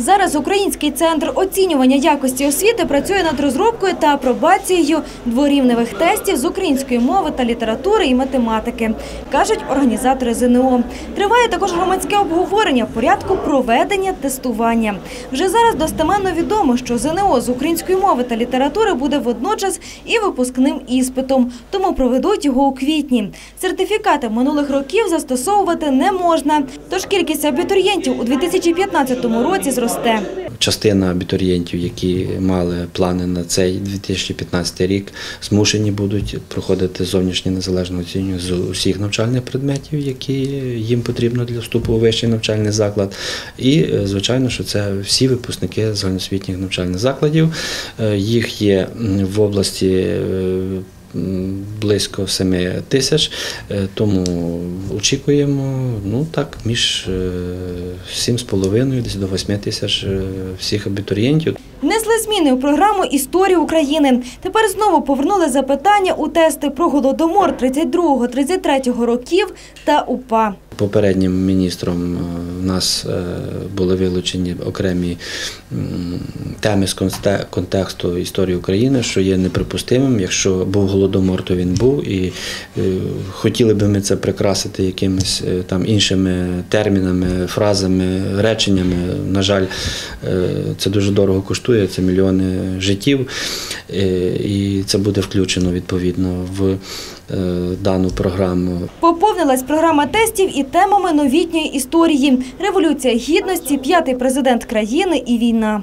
Зараз Український центр оцінювання якості освіти працює над розробкою та апробацією дворівневих тестів з української мови та літератури і математики, кажуть організатори ЗНО. Триває також громадське обговорення порядку проведення тестування. Вже зараз достеменно відомо, що ЗНО з української мови та літератури буде водночас і випускним іспитом, тому проведуть його у квітні. Сертифікати минулих років застосовувати не можна, тож кількість абітурієнтів у 2015 році зросте. Частина абітурієнтів, які мали плани на цей 2015 рік, змушені будуть проходити зовнішнє незалежне оцінювання з усіх навчальних предметів, які їм потрібно для вступу у вищий навчальний заклад. І, е, звичайно, що це всі випускники загальноосвітніх навчальних закладів. Е, Їх є в області. Е, Близько 7 тисяч, е, тому очікуємо ну так між е, 7,5 десь до 8 тисяч е, всіх абітурієнтів. Внесли зміни у програму Історії України. Тепер знову повернули запитання у тести про голодомор 32-33 років та УПА. Попереднім міністром е, в нас е, були вилучені окремі теми з контексту історії України, що є неприпустимим. Якщо був голодомор, то він був, і е, хотіли би ми це прикрасити якимись там іншими термінами, фразами, реченнями. На жаль, це дуже дорого коштує, це мільйони життів, і це буде включено відповідно в дану програму. Поповнилась програма тестів і темами новітньої історії: революція гідності, п'ятий президент країни і війна.